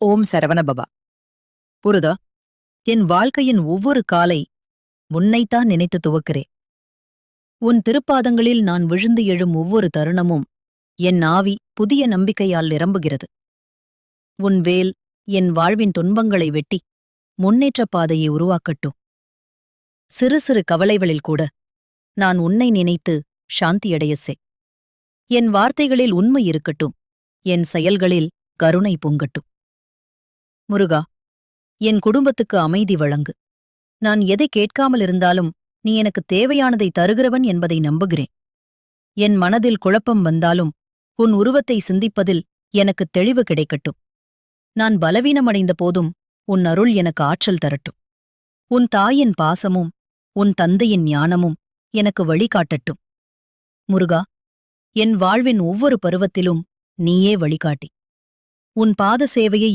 ஓம் சரவணபவா புருதா என் வாழ்க்கையின் ஒவ்வொரு காலை உன்னைத்தான் நினைத்து துவக்கிறேன். உன் திருப்பாதங்களில் நான் விழுந்து எழும் ஒவ்வொரு தருணமும் என் ஆவி புதிய நம்பிக்கையால் நிரம்புகிறது. உன் வேல் என் வாழ்வின் துன்பங்களை வெட்டி முன்னேற்றப் பாதையை உருவாக்கட்டும். சிறு சிறு கவலைகளில் கூட நான் உன்னை நினைத்து சாந்தியடையசே என் வார்த்தைகளில் உண்மை இருக்கட்டும் என் செயல்களில் கருணை பொங்கட்டும். முருகா என் குடும்பத்துக்கு அமைதி வழங்கு. நான் எதை கேட்காமல் இருந்தாலும் நீ எனக்கு தேவையானதை தருகிறவன் என்பதை நம்புகிறேன். என் மனதில் குழப்பம் வந்தாலும் உன் உருவத்தை சிந்திப்பதில் எனக்கு தெளிவு கிடைக்கட்டும். நான் பலவீனமடைந்த போதும் உன் அருள் எனக்கு ஆற்றல் தரட்டும். உன் தாயின் பாசமும் உன் தந்தையின் ஞானமும் எனக்கு வழிகாட்டட்டும். முருகா என் வாழ்வின் ஒவ்வொரு பருவத்திலும் நீயே வழிகாட்டி. உன் பாத சேவையை